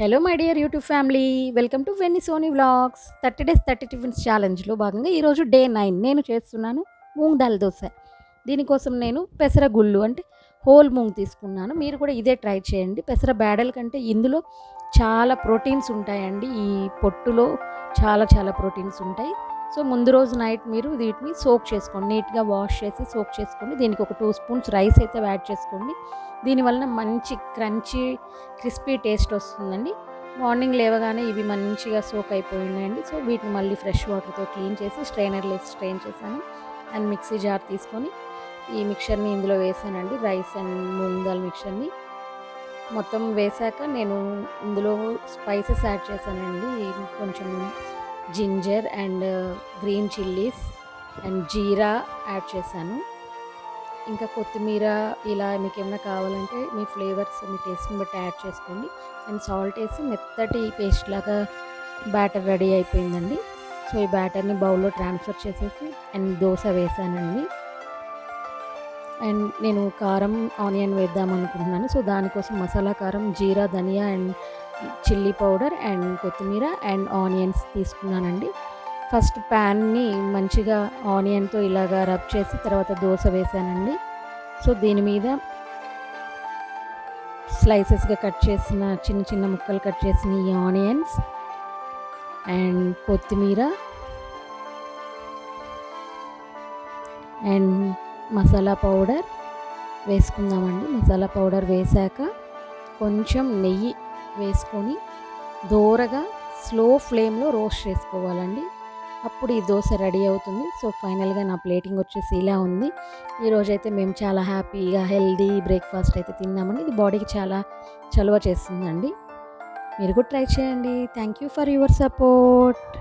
Hello my dear YouTube family welcome to Venni Soni vlogs thirty days thirty tiffins ఛాలెంజ్లో భాగంగా ఈరోజు day nine నేను చేస్తున్నాను మూంగ్ దాల్ దోశ. దీనికోసం నేను పెసర గుళ్ళు అంటే హోల్ మూంగ్ తీసుకున్నాను. మీరు కూడా ఇదే ట్రై చేయండి. పెసర బ్యాడల్ కంటే ఇందులో చాలా ప్రోటీన్స్ ఉంటాయండి. ఈ పొట్టులో చాలా చాలా ప్రోటీన్స్ ఉంటాయి. సో ముందు రోజు నైట్ మీరు వీటిని సోక్ చేసుకోండి. నీట్గా వాష్ చేసి సోక్ చేసుకోండి. దీనికి ఒక టూ స్పూన్స్ రైస్ అయితే యాడ్ చేసుకోండి. దీనివలన మంచి క్రంచీ క్రిస్పీ టేస్ట్ వస్తుందండి. మార్నింగ్ లేవగానే ఇవి మంచిగా సోక్ అయిపోయినాయండి సో వీటిని మళ్ళీ ఫ్రెష్ వాటర్తో క్లీన్ చేసి స్ట్రైనర్లో స్ట్రెయిన్ చేశాను. అండ్ మిక్సీ జార్ తీసుకొని ఈ మిక్చర్ని ఇందులో వేసానండి. రైస్ అండ్ మూంగ్ దాల్ మిక్చర్ని మొత్తం వేశాక నేను ఇందులో స్పైసెస్ యాడ్ చేశానండి. కొంచెం ginger and green chillies and jeera add చేశాను. ఇంకా కొత్తిమీర ఇలా మీకు ఏమైనా కావాలంటే మీ ఫ్లేవర్స్ మీ టేస్ట్ని బట్టి యాడ్ చేసుకోండి. అండ్ సాల్ట్ వేసి మెత్తటి పేస్ట్ లాగా బ్యాటర్ రెడీ అయిపోయిందండి. సో ఈ బ్యాటర్ని బౌల్లో ట్రాన్స్ఫర్ చేసేసి అండ్ దోశ వేసానండి. అండ్ నేను కారం ఆనియన్ వేద్దాం అనుకుంటున్నాను సో దానికోసం మసాలా కారం jeera dhaniya and chilli powder and కొత్తిమీర అండ్ ఆనియన్స్ తీసుకున్నానండి. ఫస్ట్ ప్యాన్ని మంచిగా ఆనియన్తో ఇలాగా రబ్ చేసి తర్వాత దోశ వేసానండి. సో దీని మీద స్లైసెస్గా కట్ చేసిన చిన్న చిన్న ముక్కలు కట్ చేసిన ఈ ఆనియన్స్ అండ్ కొత్తిమీర అండ్ మసాలా పౌడర్ వేసుకుందామండి. మసాలా పౌడర్ వేసాక కొంచెం నెయ్యి వేసుకొని దోరగా స్లో ఫ్లేమ్లో రోస్ట్ చేసుకోవాలండి. అప్పుడు ఈ దోశ రెడీ అవుతుంది. సో ఫైనల్గా నా ప్లేటింగ్ వచ్చేసి ఇలా ఉంది. ఈరోజైతే మేము చాలా హ్యాపీగా హెల్దీ బ్రేక్ఫాస్ట్ అయితే తిన్నామండి. ఇది బాడీకి చాలా చలువ చేస్తుందండి. మీరు కూడా ట్రై చేయండి. Thank you for your support.